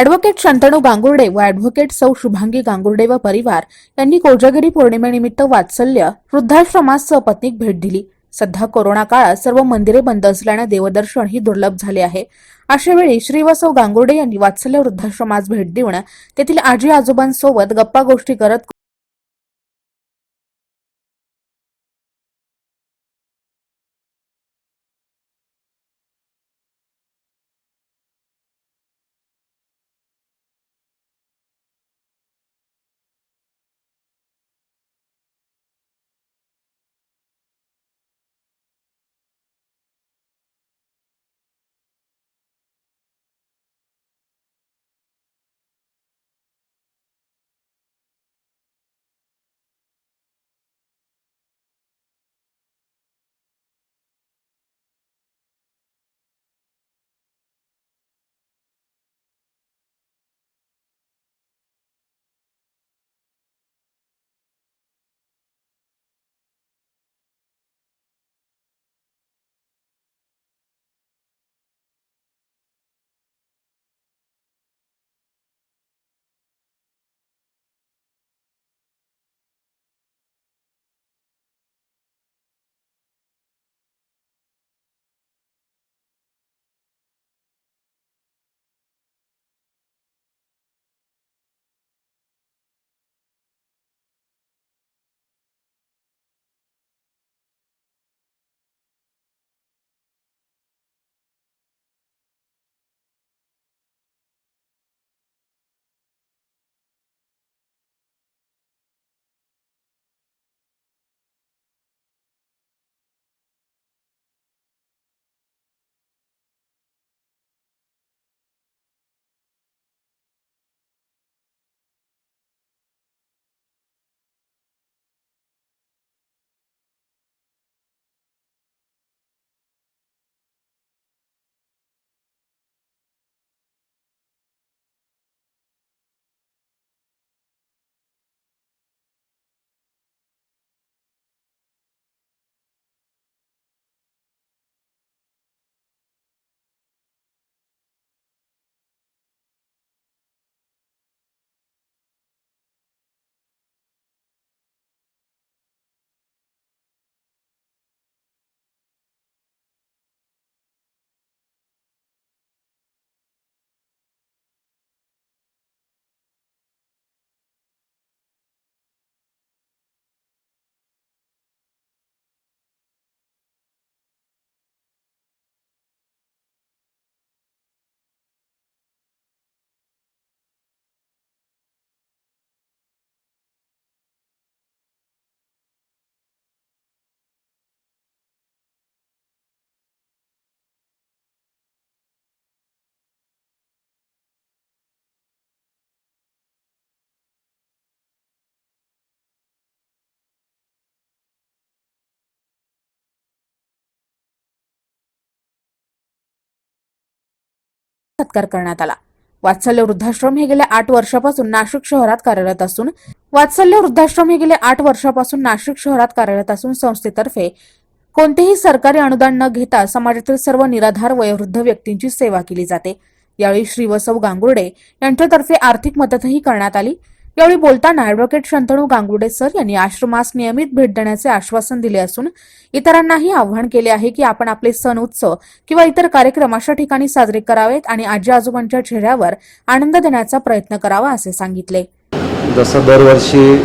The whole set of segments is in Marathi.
अॅडव्होकेट शंतनू गांगुर्डे व अॅडव्होकेट सौ शुभांगी गांगुर्डे व परिवार यांनी कोजागिरी पौर्णिमेनिमित्त वात्सल्य वृद्धाश्रमास सपत्नीक भेट दिली. सध्या कोरोना काळात सर्व मंदिरे बंद असल्याने देवदर्शन ही दुर्लभ झाले आहे. अशा वेळी श्रीवासव गांगुर्डे यांनी वात्सल्य वृद्धाश्रमास भेट देऊन तेथील आजी आजोबांसोबत गप्पा गोष्टी करत सत्कार करण्यात आला. वात्सल्य वृद्धाश्रम हे गेल्या आठ वर्षापासून नाशिक शहरात कार्यरत असून वात्सल्य वृद्धाश्रम हे गेल्या आठ वर्षापासून नाशिक शहरात कार्यरत असून संस्थेतर्फे कोणतेही सरकारी अनुदान न घेता समाजातील सर्व निराधार वयोवृद्ध व्यक्तींची सेवा केली जाते. यावेळी श्रीवसव गांगुर्डे यांच्यातर्फे आर्थिक मदतही करण्यात आली. यावेळी बोलताना अॅडव्होकेट शंतनू गांगुडे सर यांनी आश्रमास नियमित भेट देण्याचे आश्वासन दिले असून इतरांनाही आव्हान केले आहे की आपण आपले सण उत्सव किंवा इतर कार्यक्रम अशा ठिकाणी साजरे करावेत आणि आजी आजोबांच्या चेहऱ्यावर आनंद देण्याचा प्रयत्न करावा असे सांगितले. जसं दरवर्षी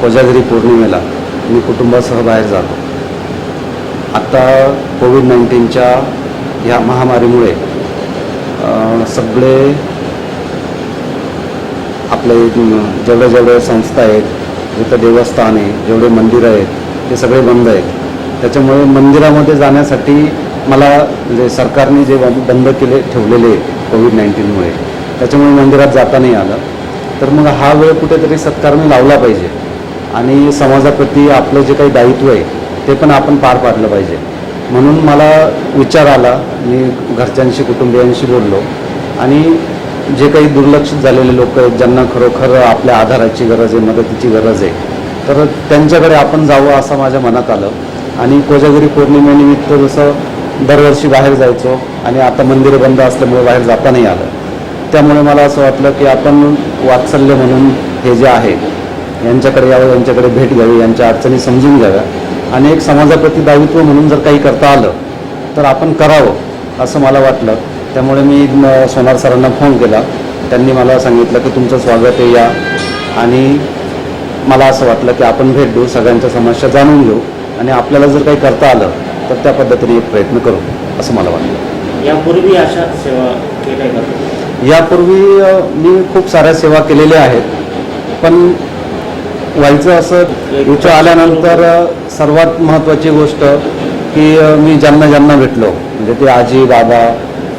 कोजागिरी पौर्णिमेला मी कुटुंबासह बाहेर जातो. आत्ता कोविड नाईन्टीनच्या ह्या महामारीमुळे सगळे आपले जेवढ्या जेवढ्या संस्था आहेत जिथं देवस्थान आहे जेवढे मंदिरं आहेत ते सगळे बंद आहेत. त्याच्यामुळे मंदिरामध्ये जाण्यासाठी मला म्हणजे सरकारने जे बंद बंद केले ठेवलेले कोविड नाईन्टीनमुळे. त्याच्यामुळे मंदिरात जाता नाही आलं. तर मग हा वेळ कुठेतरी सत्कारने लावला पाहिजे. आणि समाजाप्रती आपलं जे काही दायित्व आहे ते पण आपण पार पाडलं पाहिजे. म्हणून मला विचार आला. मी घरच्यांशी कुटुंबियांशी बोललो. आणि जे काही दुर्लक्षित झालेले लोक आहेत ज्यांना खरोखर आपल्या आधाराची गरज आहे मदतीची गरज आहे तर त्यांच्याकडे आपण जावं असं माझ्या मनात आलं. आणि कोजागिरी पौर्णिमेनिमित्त जसं दरवर्षी बाहेर जायचो आणि आता मंदिर बंद असल्यामुळे बाहेर जाता नाही आलं. त्यामुळे मला असं वाटलं की आपण वात्सल्य म्हणून हे जे आहे यांच्याकडे यावं यांच्याकडे भेट घ्यावी यांच्या अडचणी समजून घ्याव्या. आणि एक समाजाप्रती दायित्व म्हणून जर काही करता आलं तर आपण करावं असं मला वाटलं. त्यामुळे मी सोनार सरांना फोन केला. त्यांनी मला सांगितलं की तुमचं स्वागत आहे या. आणि मला असं वाटलं की आपण भेट देऊ सगळ्यांच्या समस्या जाणून घेऊ. आणि आपल्याला जर काही करता आलं तर त्या पद्धतीने एक प्रयत्न करू असं मला वाटलं. यापूर्वी अशा सेवा केल्या यापूर्वी मी खूप साऱ्या सेवा केलेल्या आहेत. पण व्हायचं असं इथं आल्यानंतर सर्वात महत्त्वाची गोष्ट की मी ज्यांना ज्यांना भेटलो म्हणजे ते आजी बाबा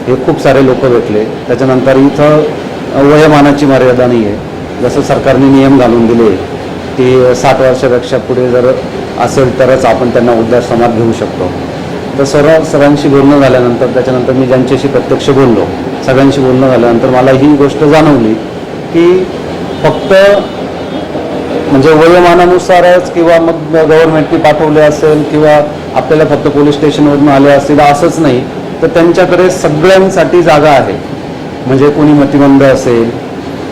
हे खूप सारे लोक भेटले. त्याच्यानंतर इथं वयमानाची वयोमानाची मर्यादा नाही आहे जसं सरकारने नियम घालून दिले की साठ वर्षापेक्षा पुढे जर असेल तरच आपण त्यांना वृद्धाश्रमात घेऊ शकतो. तर सर्व सरांशी बोलणं झाल्यानंतर त्याच्यानंतर मी ज्यांच्याशी प्रत्यक्ष बोललो सगळ्यांशी बोलणं झाल्यानंतर मला ही गोष्ट जाणवली की फक्त म्हणजे वयोमानानुसारच किंवा मग गव्हर्नमेंटने पाठवले असेल किंवा आपल्याला फक्त पोलीस स्टेशनवरून आले असतील असंच नाही. तर त्यांच्याकडे सगळ्यांसाठी जागा आहे. म्हणजे कोणी मतिमंद असेल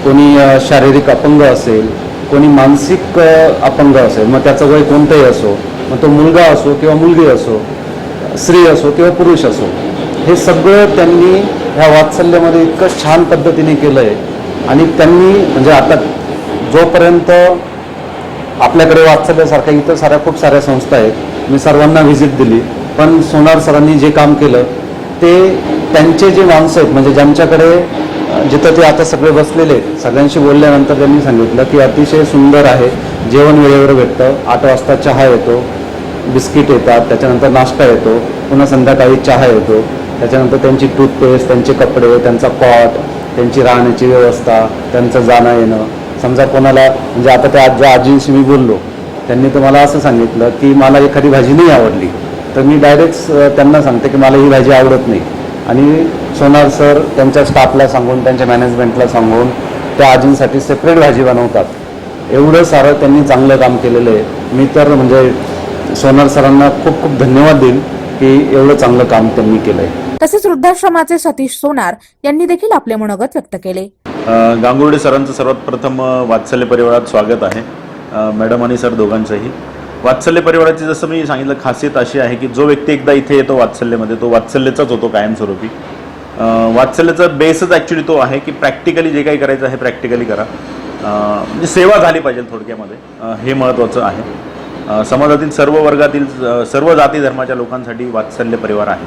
कोणी शारीरिक अपंग असेल कोणी मानसिक अपंग असेल मग त्याचं वय कोणतंही असो मग तो मुलगा असो किंवा मुलगी असो स्त्री असो किंवा पुरुष असो हे सगळं त्यांनी ह्या वात्सल्यामध्ये इतकं छान पद्धतीने केलं आहे आणि त्यांनी म्हणजे आता जोपर्यंत आपल्याकडे वात्सल्यासारख्या इतर साऱ्या खूप साऱ्या संस्था आहेत मी सर्वांना व्हिजिट दिली पण सोनार सरांनी जे काम केलं ते त्यांचे जे माणसं आहेत म्हणजे ज्यांच्याकडे जिथं ते आता सगळे बसलेले आहेत सगळ्यांशी बोलल्यानंतर त्यांनी सांगितलं की अतिशय सुंदर आहे. जेवण वेळेवर भेटतं आठ वाजता चहा येतो बिस्किट येतात त्याच्यानंतर नाश्ता येतो पुन्हा संध्याकाळी चहा येतो. त्याच्यानंतर त्यांची टूथपेस्ट त्यांचे कपडे त्यांचा कॉट त्यांची राहण्याची व्यवस्था त्यांचं जाणं येणं. समजा कोणाला म्हणजे आता त्या ज्या आजींशी मी बोललो त्यांनी तर मला असं सांगितलं की मला एखादी भाजी नाही आवडली. तर मी डायरेक्ट त्यांना सांगते की मला ही भाजी आवडत नाही. आणि सोनार सर त्यांच्या स्टाफला सांगून त्यांच्या मॅनेजमेंटला सांगून त्या आजींसाठी सेपरेट भाजी बनवतात. एवढं सारं त्यांनी चांगलं काम केलेलं आहे. मी तर म्हणजे सोनार सरांना खूप खूप धन्यवाद देईन की एवढं चांगलं काम त्यांनी केलं आहे तसेच वृद्धाश्रमाचे सतीश सोनार यांनी देखील आपले मनोगत व्यक्त केले. गांगुर्डे सरांचं सर्वात प्रथम वात्सल्य परिवारात स्वागत आहे. मॅडम आणि सर दोघांचंही. वात्सल्य परिवाराची जसं मी सांगितलं खासियत अशी आहे की जो व्यक्ती एकदा इथे येतो वात्सल्यमध्ये तो वात्सल्यचाच होतो कायमस्वरूपी. वात्सल्याचा बेसच ॲक्च्युली तो आहे की प्रॅक्टिकली जे काही करायचं आहे प्रॅक्टिकली करा. म्हणजे सेवा झाली पाहिजे थोडक्यामध्ये. हे महत्त्वाचं आहे. समाजातील सर्व वर्गातील सर्व जाती धर्माच्या लोकांसाठी वात्सल्य परिवार आहे.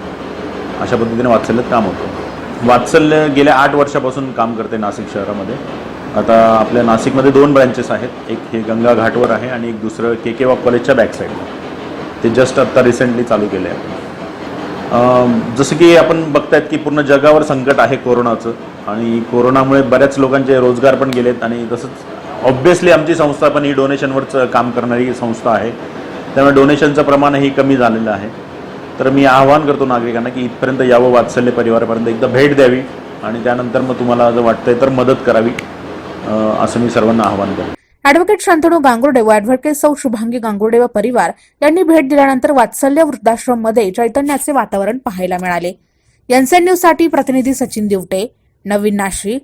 अशा पद्धतीने वात्सल्यात काम होतं. वात्सल्य गेल्या आठ वर्षापासून काम करते नाशिक शहरामध्ये. आता आपल्या नाशिकमध्ये दोन ब्रँचेस आहेत. एक हे गंगा घाटवर आहे आणि एक दुसरं के के वॉक कॉलेजच्या बॅकसाईडला ते जस्ट आत्ता रिसेंटली चालू केले आहे जसं की आपण बघतायत की पूर्ण जगावर संकट आहे कोरोनाचं आणि कोरोनामुळे बऱ्याच लोकांचे रोजगार पण गेलेत आणि तसंच ऑब्व्हियसली आमची संस्था पण ही डोनेशनवरच काम करणारी संस्था आहे. त्यामुळे डोनेशनचं प्रमाणही कमी झालेलं आहे. तर मी आवाहन करतो नागरिकांना की इथपर्यंत यावं वात्सल्य परिवारापर्यंत एकदा भेट द्यावी आणि त्यानंतर मग तुम्हाला जर वाटतंय तर मदत करावी. असं मी सर्वांना आवाहन करेन ॲडव्होकेट शांतनू गांगुर्डे व ॲडव्होकेट सौ शुभांगी गांगुर्डे व परिवार यांनी भेट दिल्यानंतर वात्सल्य वृद्धाश्रममध्ये चैतन्याचे वातावरण पाहायला मिळाले. एनसीएन न्यूजसाठी प्रतिनिधी सचिन दिवटे नवीन नाशिक.